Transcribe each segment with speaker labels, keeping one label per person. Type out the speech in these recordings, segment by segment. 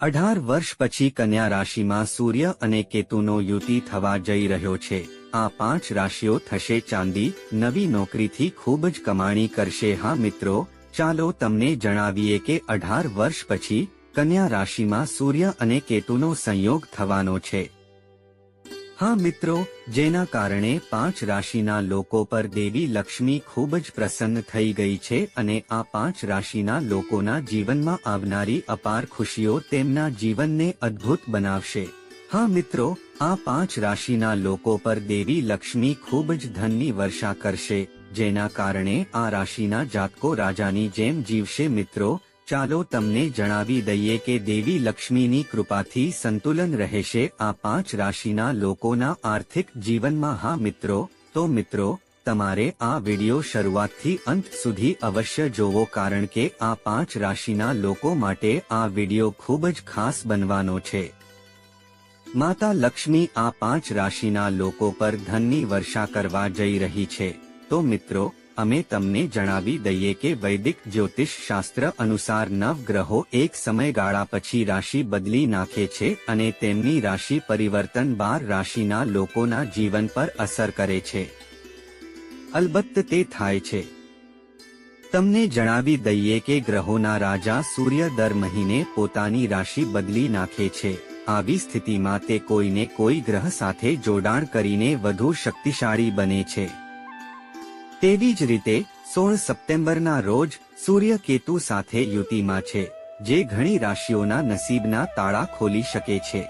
Speaker 1: અઢાર વર્ષ પછી કન્યા રાશિમાં સૂર્ય અને કેતુનો યુતિ થવા જઈ રહ્યો છે. આ પાંચ રાશિઓ થશે ચાંદી, નવી નોકરીથી ખૂબ જ કમાણી કરશે. હા મિત્રો, ચાલો તમને જણાવીએ કે અઢાર વર્ષ પછી કન્યા રાશિમાં સૂર્ય અને કેતુનો સંયોગ થવાનો છે. હા મિત્રો, જેના કારણે પાંચ રાશિના લોકો પર દેવી લક્ષ્મી ખૂબ જ પ્રસન્ન થઈ ગઈ છે અને આ પાંચ રાશિના લોકોના જીવનમાં આવનારી અપાર ખુશીઓ તેમના જીવનને અદ્ભુત બનાવશે. હા મિત્રો, આ પાંચ રાશિના લોકો પર દેવી લક્ષ્મી ખૂબ જ ધનની વર્ષા કરશે, જેના કારણે આ રાશિના જાતકો રાજાની જેમ જીવશે મિત્રો ચાલો તમને જણાવી દઈએ કે દેવી લક્ષ્મીની કૃપાથી સંતુલન રહેશે આ પાંચ રાશિના લોકોના આર્થિક જીવનમાં. હા મિત્રો, તો મિત્રો, તમારે આ વિડિયો શરૂઆતથી અંત સુધી અવશ્ય જોવો કારણ કે આ પાંચ રાશિના લોકો માટે આ વિડિયો ખૂબ જ ખાસ બનવાનો છે. માતા લક્ષ્મી આ પાંચ રાશિના લોકો પર ધનની વર્ષા કરવા જઈ રહી છે. તો મિત્રો અમે તમને જણાવી દઈએ કે વૈદિક જ્યોતિષ શાસ્ત્ર અનુસાર નવ ગ્રહો એક સમયગાળા પછી રાશિ બદલી નાખે છે અને તેમની રાશિ પરિવર્તન બાર રાશિના લોકોના જીવન પર અસર કરે છે. અલબત્ત તે થાય છે. તમને જણાવી દઈએ કે ગ્રહોના રાજા સૂર્ય દર મહિને પોતાની રાશિ બદલી નાખે છે. આવી સ્થિતિમાં તે કોઈને કોઈ ગ્રહ સાથે જોડાણ કરીને વધુ શક્તિશાળી બને છે. તેવી જ રીતે, સોળ સપ્ટેમ્બરના રોજ સૂર્ય કેતુ સાથે યુતિમાં છે, જે ઘણી રાશિઓના નસીબના તાળા ખોલી શકે છે.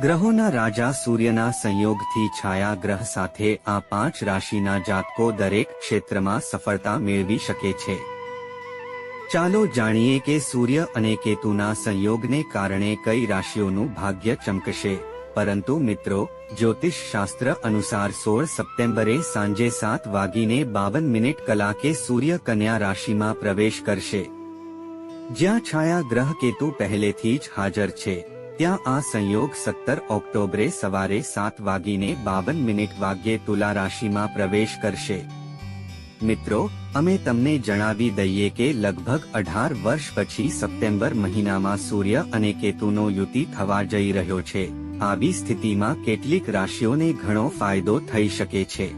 Speaker 1: ગ્રહોના રાજા સૂર્યના સંયોગથી છાયા ગ્રહ સાથે આ પાંચ રાશિના જાતકો દરેક ક્ષેત્રમાં સફળતા મેળવી શકે છે. ચાલો જાણીએ કે સૂર્ય અને કેતુના સંયોગને કારણે કઈ રાશિઓનું ભાગ્ય ચમકશે, પરંતુ મિત્રો જ્યોતિષ શાસ્ત્ર અનુસાર સોળ સપ્ટેમ્બરે સાંજે સાત વાગીને બાવન મિનિટ કલાકે સૂર્ય કન્યા રાશિમાં પ્રવેશ કરશે. જ્યાં છાયા ગ્રહ કેતુ પહેલેથી જ હાજર છે. ત્યાં આ સંયોગ સત્તર ઓક્ટોબરે સવારે સાત વાગીને બાવન મિનિટ વાગ્યે તુલા રાશિમાં પ્રવેશ કરશે. મિત્રો, અમે તમને જણાવી દઈએ કે લગભગ અઢાર વર્ષ પછી સપ્ટેમ્બર મહિનામાં સૂર્ય અને કેતુનો યુતિ થવા જઈ રહ્યો છે. આવી સ્થિતિમાં કેટલીક રાશિઓને ઘણો ફાયદો થઈ શકે છે.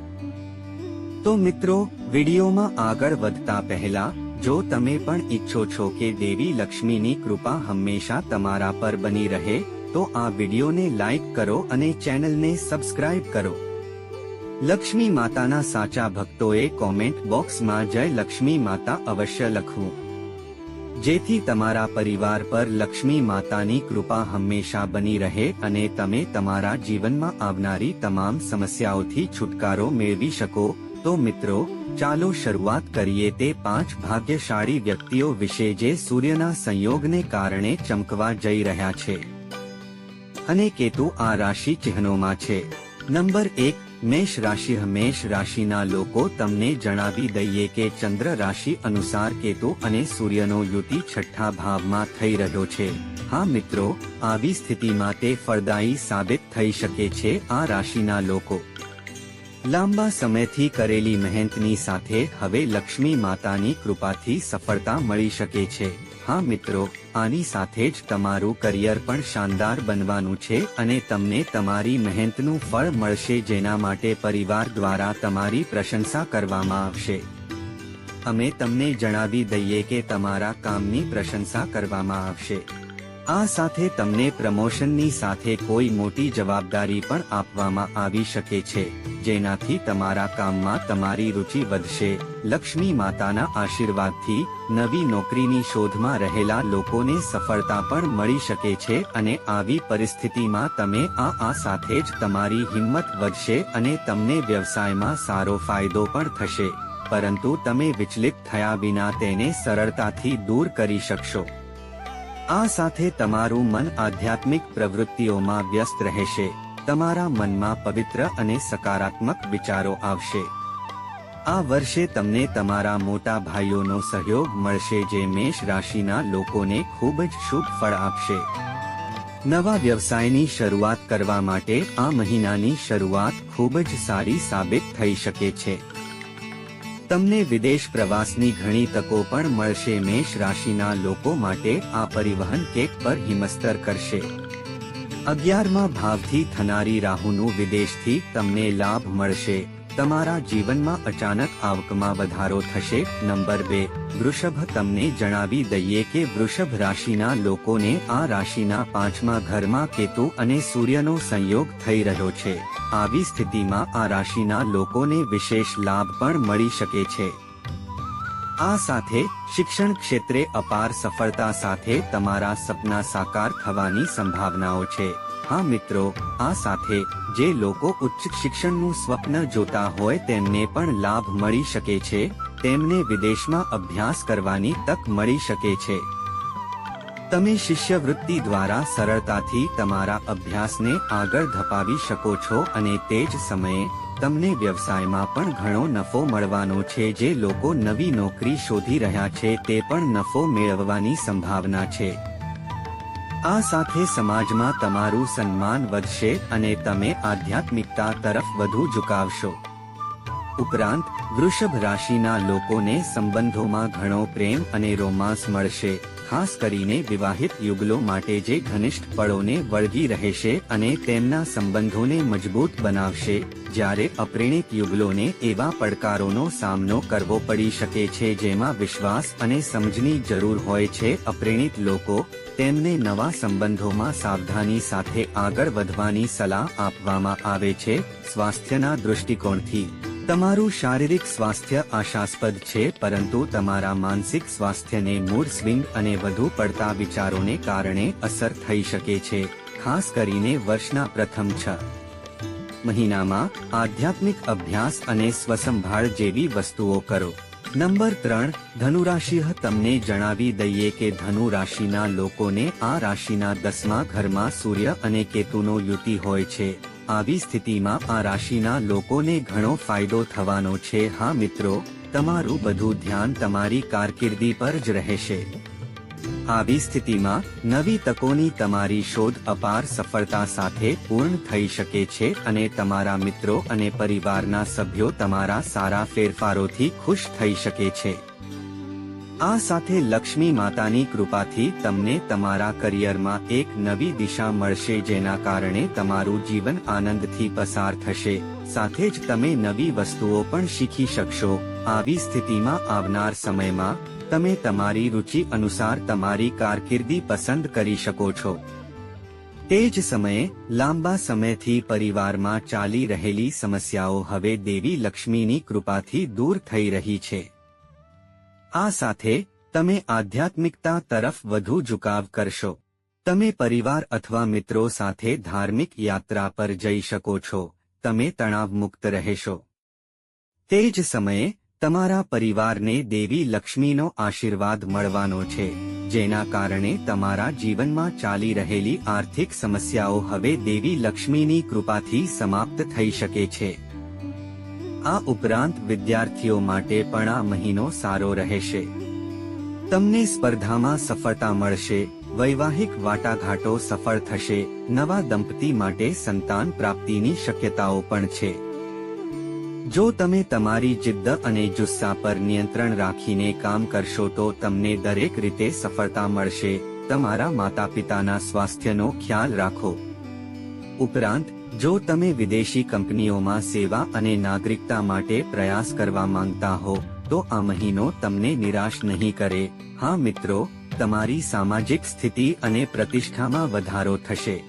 Speaker 1: તો મિત્રો, વિડીયોમાં આગળ વધતા પહેલા, જો તમે પણ ઈચ્છો છો કે દેવી લક્ષ્મીની કૃપા હંમેશા તમારા પર બની રહે, તો આ વિડીયોને લાઈક કરો અને ચેનલને સબસ્ક્રાઇબ કરો. લક્ષ્મી માતાના સાચા ભક્તોએ કોમેન્ટ બોક્સમાં જય લક્ષ્મી માતા અવશ્ય લખવું. જેથી તમારા પરિવાર પર લક્ષ્મી માતાની કૃપા હંમેશા બની રહે અને તમે તમારા જીવનમાં આવનારી તમામ સમસ્યાઓથી છુટકારો મેળવી શકો. તો મિત્રો, ચાલો શરૂઆત કરીએ તે પાંચ ભાગ્યશાળી વ્યક્તિઓ વિશે જે સૂર્યના સંયોગને કારણે ચમકવા જઈ રહ્યા છે. અને કેતુ આ રાશિ ચિહ્નોમાં છે. નંબર એક મેષ રાશિ મેષ રાશિના લોકો તમને જણાવી દઈએ કે ચંદ્ર રાશિ અનુસાર કેતુ અને સૂર્યનો યુતિ છઠ્ઠા ભાવમાં થઈ રહ્યો છે. હા મિત્રો, આવી સ્થિતિમાં તે ફળદાયી સાબિત થઈ શકે છે આ રાશિના લોકો. લાંબા સમયથી કરેલી મહેનતની સાથે હવે લક્ષ્મી માતાની કૃપાથી સફળતા મળી શકે છે. હા મિત્રો, આની સાથે જ તમારું કરિયર પણ શાનદાર બનવાનું છે અને તમને તમારી મહેનતનું ફળ મળશે જેના માટે પરિવાર દ્વારા તમારી પ્રશંસા કરવામાં આવશે. અમે તમને જણાવી દઈએ કે તમારા કામની પ્રશંસા કરવામાં આવશે. આ સાથે તમને પ્રમોશનની સાથે કોઈ મોટી જવાબદારી પણ આપવામાં આવી શકે છે, જેનાથી તમારા કામમાં તમારી રુચિ વધશે. લક્ષ્મી માતાના આશીર્વાદથી નવી નોકરીની શોધમાં રહેલા લોકોને સફળતા પણ મળી શકે છે અને આવી પરિસ્થિતિમાં તમે આ આ સાથે જ તમારી હિંમત વધશે અને તમને વ્યવસાયમાં સારો ફાયદો પણ થશે. પરંતુ તમે વિચલિત થયા વિના તેને સરળતાથી દૂર કરી શકશો. આ સાથે તમારું મન આધ્યાત્મિક પ્રવૃત્તિઓમાં વ્યસ્ત રહેશે. તમારા મનમાં પવિત્ર અને સકારાત્મક વિચારો આવશે. આ વર્ષે તમને તમારા મોટા ભાઈઓનો સહયોગ મળશે જે મેષ રાશિના લોકોને ખૂબ જ શુભ ફળ આપશે. નવા વ્યવસાયની શરૂઆત કરવા માટે આ મહિનાની શરૂઆત ખૂબ જ સારી સાબિત થઈ શકે છે. તમને વિદેશ પ્રવાસની ઘણી તકો પણ મળશે. મેષ રાશિના લોકો માટે આ પરિવહન કેક પર હિમસ્તર કરશે. અગિયારમાં ભાવથી થનારી રાહુનું વિદેશથી તમને લાભ મળશે. તમારા જીવનમાં અચાનક આવકમાં વધારો થશે? નંબર બે, વૃષભ તમને જણાવી દઈએ કે વૃષભ રાશિના લોકોને આ રાશિના પાંચમા ઘરમાં કેતુ અને સૂર્યનો સંયોગ થઈ રહ્યો છે. આવી સ્થિતિમાં આ રાશિના લોકોને વિશેષ લાભ પણ મળી શકે છે. આ સાથે શિક્ષણ ક્ષેત્રે અપાર સફળતા સાથે તમારા સપના સાકાર થવાની સંભાવનાઓ છે. હા મિત્રો, આ સાથે જે લોકો ઉચ્ચ શિક્ષણનું સ્વપ્ન જોતા હોય તેમને પણ લાભ મળી શકે છે, તેમને વિદેશમાં અભ્યાસ કરવાની તક મળી શકે છે. તમે શિષ્યવૃત્તિ દ્વારા સરળતાથી તમારા અભ્યાસને આગળ ધપાવી શકો છો અને તે જ સમયે તમને વ્યવસાયમાં પણ ઘણો નફો મળવાનો છે. જે લોકો નવી નોકરી શોધી રહ્યા છે, તે પણ નફો મેળવવાની સંભાવના છે. આ સાથે સમાજમાં તમારું સન્માન વધશે અને તમે આધ્યાત્મિકતા તરફ વધુ ઝુકાવશો. ઉપરાંત, વૃષભ રાશિના લોકોને સંબંધોમાં ઘણો પ્રેમ અને રોમાંસ મળશે. ખાસ કરીને વિવાહિત યુગલો માટે જે ઘનિષ્ઠ પળોને વળગી રહેશે અને તેમના સંબંધોને મજબૂત બનાવશે, જ્યારે અપ્રેણિત યુગલોને એવા પડકારોનો સામનો કરવો પડી શકે છે જેમાં વિશ્વાસ અને સમજની જરૂર હોય છે. અપ્રેણિત લોકો તેમને નવા સંબંધોમાં સાવધાની સાથે આગળ વધવાની સલાહ આપવામાં આવે છે. સ્વાસ્થ્યના દૃષ્ટિકોણથી તમારું શારીરિક સ્વાસ્થ્ય આશાસ્પદ છે, પરંતુ તમારા માનસિક સ્વાસ્થ્યને મૂડ સ્વિંગ અને વધુ પડતા વિચારોને કારણે અસર થઈ શકે છે, ખાસ કરીને વર્ષના પ્રથમ છ મહિનામાં. આધ્યાત્મિક અભ્યાસ અને સ્વસંભાળ જેવી વસ્તુઓ કરો. નંબર ત્રણ ધનુરાશિ તમને જણાવી દઈએ કે ધનુ રાશિના લોકોને આ રાશિના દસમા ઘરમાં સૂર્ય અને કેતુનો યુતિ હોય છે. આવી સ્થિતિમાં આ રાશિના લોકોને ઘણો ફાયદો થવાનો છે. હા મિત્રો, તમારું બધું ધ્યાન તમારી કારકિર્દી પર જ રહેશે. આવી સ્થિતિમાં નવી તકોની તમારી શોધ અપાર સફળતા સાથે પૂર્ણ થઈ શકે છે અને તમારા મિત્રો અને પરિવારના સભ્યો તમારા સારા ફેરફારોથી ખુશ થઈ શકે છે. આ સાથે લક્ષ્મી માતાની કૃપાથી તમને તમારા કરિયરમાં એક નવી દિશા મળશે જેના કારણે તમારું જીવન આનંદથી પસાર થશે. સાથે જ તમે નવી વસ્તુઓ પણ શીખી શકશો. આવી સ્થિતિમાં આવનાર સમયમાં, તમે તમારી રુચિ અનુસાર તમારી કારકિર્દી પસંદ કરી શકો છો. તે જ સમયે, લાંબા સમયથી પરિવારમાં ચાલી રહેલી સમસ્યાઓ હવે દેવી લક્ષ્મીની કૃપાથી દૂર થઈ રહી છે. આ સાથે તમે આધ્યાત્મિકતા તરફ વધુ ઝુકાવ કરશો. તમે પરિવાર અથવા મિત્રો સાથે ધાર્મિક યાત્રા પર જઈ શકો છો. તમે તણાવમુક્ત રહેશો. તે જ સમયે, તમારા પરિવારને દેવી લક્ષ્મીનો આશીર્વાદ મળવાનો છે, જેના કારણે તમારા જીવનમાં ચાલી રહેલી આર્થિક સમસ્યાઓ હવે દેવી લક્ષ્મીની કૃપાથી સમાપ્ત થઈ શકે છે. આ ઉપરાંત વિદ્યાર્થીઓ માટે પણ આ મહિનો સારો રહેશે. તમને સ્પર્ધામાં સફળતા મળશે, વૈવાહિક વાટાઘાટો સફળ થશે, નવા દંપતી માટે સંતાન પ્રાપ્તિની શક્યતાઓ પણ છે. જો તમે તમારી જિદ્દ અને જુસ્સા પર નિયંત્રણ રાખીને કામ કરશો તો તમને દરેક રીતે સફળતા મળશે, તમારા માતા પિતાના સ્વાસ્થ્યનો ખ્યાલ રાખો. ઉપરાંત જો તમે વિદેશી કંપનીઓમાં સેવા અને નાગરિકતા માટે પ્રયાસ કરવા માંગતા હો, તો આ મહિનો તમને નિરાશ નહીં કરે. હા મિત્રો, તમારી સામાજિક સ્થિતિ અને પ્રતિષ્ઠામાં વધારો થશે.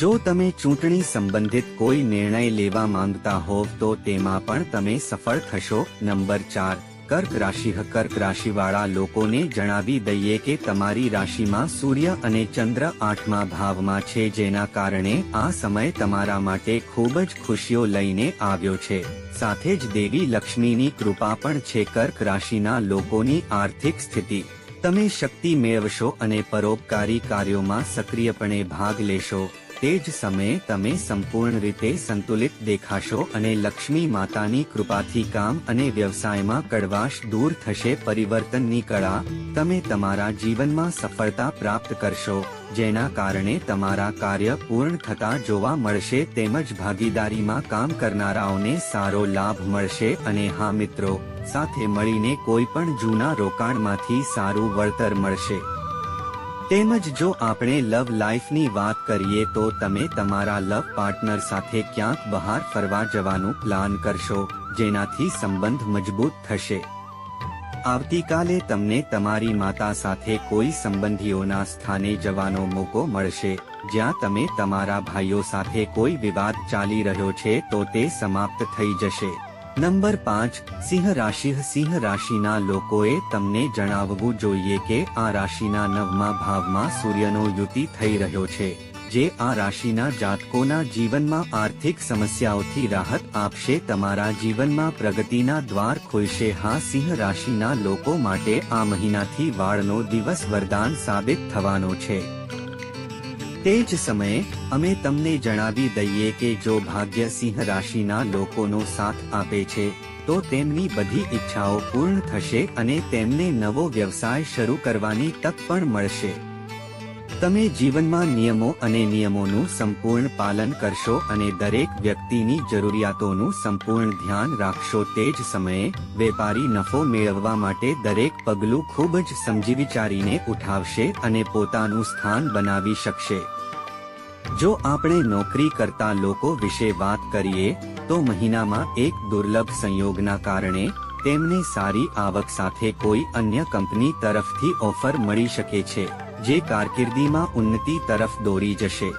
Speaker 1: જો તમે ચૂંટણી સંબંધિત કોઈ નિર્ણય લેવા માંગતા હોવ તો તેમાં પણ તમે સફળ થશો. નંબર ચાર. કર્ક રાશિ, કર્ક રાશિવાળા લોકોને જણાવી દઈએ કે તમારી રાશિમાં સૂર્ય અને ચંદ્ર આઠમા ભાવમાં છે, જેના કારણે આ સમય તમારા માટે ખૂબ જ ખુશીઓ લઈને આવ્યો છે. સાથે જ દેવી લક્ષ્મીની કૃપા પણ છે, કર્ક રાશિના લોકોની આર્થિક સ્થિતિ. તમે શક્તિ મેળવશો અને પરોપકારી કાર્યોમાં સક્રિયપણે ભાગ લેશો. તે જ સમયે તમે સંપૂર્ણ રીતે સંતુલિત દેખાશો અને લક્ષ્મી માતાની કૃપાથી કામ અને વ્યવસાયમાં કડવાશ દૂર થશે પરિવર્તનની કળા તમે તમારા જીવનમાં સફળતા પ્રાપ્ત કરશો, જેના કારણે તમારા કાર્ય પૂર્ણ થતા જોવા મળશે તેમજ ભાગીદારીમાં કામ કરનારાઓને સારો લાભ મળશે અને હા મિત્રો, સાથે મળીને કોઈ પણ જૂના રોકાણમાંથી સારું વળતર મળશે. તેમજ જો આપણે લવ લાઈફની વાત કરીએ તો તમે તમારા લવ પાર્ટનર સાથે ક્યાંક બહાર ફરવા જવાનું પ્લાન કરશો, જેનાથી સંબંધ મજબૂત થશે. આવતીકાલે તમને તમારી માતા સાથે કોઈ સંબંધીઓના સ્થાને જવાનો મોકો મળશે. જ્યાં તમે તમારા ભાઈઓ સાથે કોઈ વિવાદ ચાલી રહ્યો છે તો તે સમાપ્ત થઈ જશે. નંબર પાંચ, સિંહ રાશિ, સિંહ રાશિના લોકોએ તમને જણાવવું જોઈએ કે આ રાશિના નવમા ભાવમાં સૂર્યનો યુતિ થઈ રહ્યો છે, જે આ રાશિના જાતકોના જીવનમાં આર્થિક સમસ્યાઓથી રાહત આપશે, તમારા જીવનમાં પ્રગતિના દ્વાર ખોલશે. હા, સિંહ રાશિના લોકો માટે આ મહિનાથી વાળનો દિવસ વરદાન સાબિત થવાનો છે. તે જ સમયે, અમે તમને જણાવી દઈએ કે જો ભાગ્ય સિંહ રાશિના લોકોનો સાથ આપે છે, તો તેમની બધી ઈચ્છાઓ પૂર્ણ થશે અને તેમને નવો વ્યવસાય શરૂ કરવાની તક પણ મળશે. તમે જીવનમાં નિયમો અને નિયમોનું સંપૂર્ણ પાલન કરશો અને દરેક વ્યક્તિની જરૂરિયાતોનું સંપૂર્ણ ધ્યાન રાખશો, તે જ સમયે વેપારી નફો મેળવવા માટે દરેક પગલું ખૂબ જ સમજી વિચારીને ઉઠાવશે અને પોતાનું સ્થાન બનાવી શકશે. જો આપણે નોકરી કરતા લોકો વિશે વાત કરીએ, તો મહિનામાં એક દુર્લભ સંયોગના કારણે તેમને સારી આવક સાથે કોઈ અન્ય કંપની તરફથી ઓફર મળી શકે છે. જે કારકિર્દીમાં ઉન્નતિ તરફ દોરી જશે.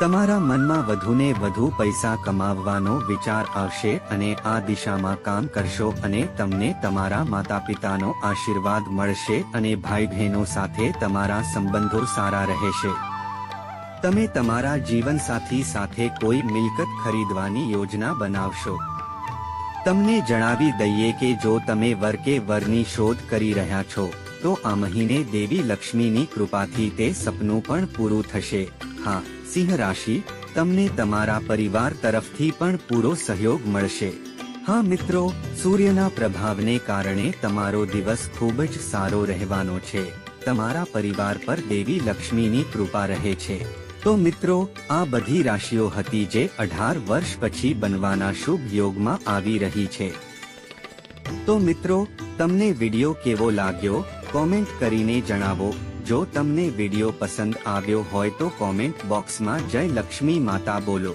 Speaker 1: તમારા મનમાં વધુને વધુ પૈસા કમાવવાનો વિચાર આવશે અને આ દિશામાં કામ કરશો અને તમને તમારા માતા પિતાનો આશીર્વાદ મળશે અને ભાઈ બહેનો સાથે તમારા સંબંધો સારા રહેશે. તમે તમારા જીવનસાથી સાથે કોઈ મિલકત ખરીદવાની યોજના બનાવશો. તમને જણાવી દઈએ કે જો તમે વર કે વરની શોધ કરી રહ્યા છો તો આ મહિને દેવી લક્ષ્મીની કૃપાથી તે સપનું પણ પૂરું થશે. હા, સિંહ રાશિ, તમને તમારા પરિવાર તરફથી પણ પૂરો સહયોગ મળશે. હા મિત્રો, સૂર્યના પ્રભાવને કારણે તમારો દિવસ ખૂબ જ સારો રહેવાનો છે. તમારા પરિવાર પર દેવી લક્ષ્મીની કૃપા રહે છે. તો મિત્રો, આ બધી રાશિઓ હતી જે અઢાર વર્ષ પછી બનવાના શુભ યોગમાં આવી રહી છે. તો મિત્રો, તમને વિડિયો કેવો લાગ્યો? કોમેન્ટ કરીને જણાવો. જો તમને વિડિયો પસંદ આવ્યો હોય તો કોમેન્ટ બોક્સમાં જય લક્ષ્મી માતા બોલો.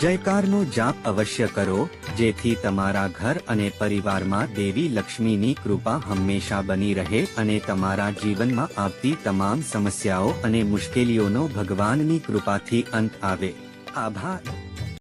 Speaker 1: જયકારનો જાપ અવશ્ય કરો, જેથી તમારા ઘર અને પરિવારમાં દેવી લક્ષ્મીની કૃપા હંમેશા બની રહે અને તમારા જીવનમાં આવતી તમામ સમસ્યાઓ અને મુશ્કેલીઓનો ભગવાનની કૃપાથી અંત આવે. આભાર.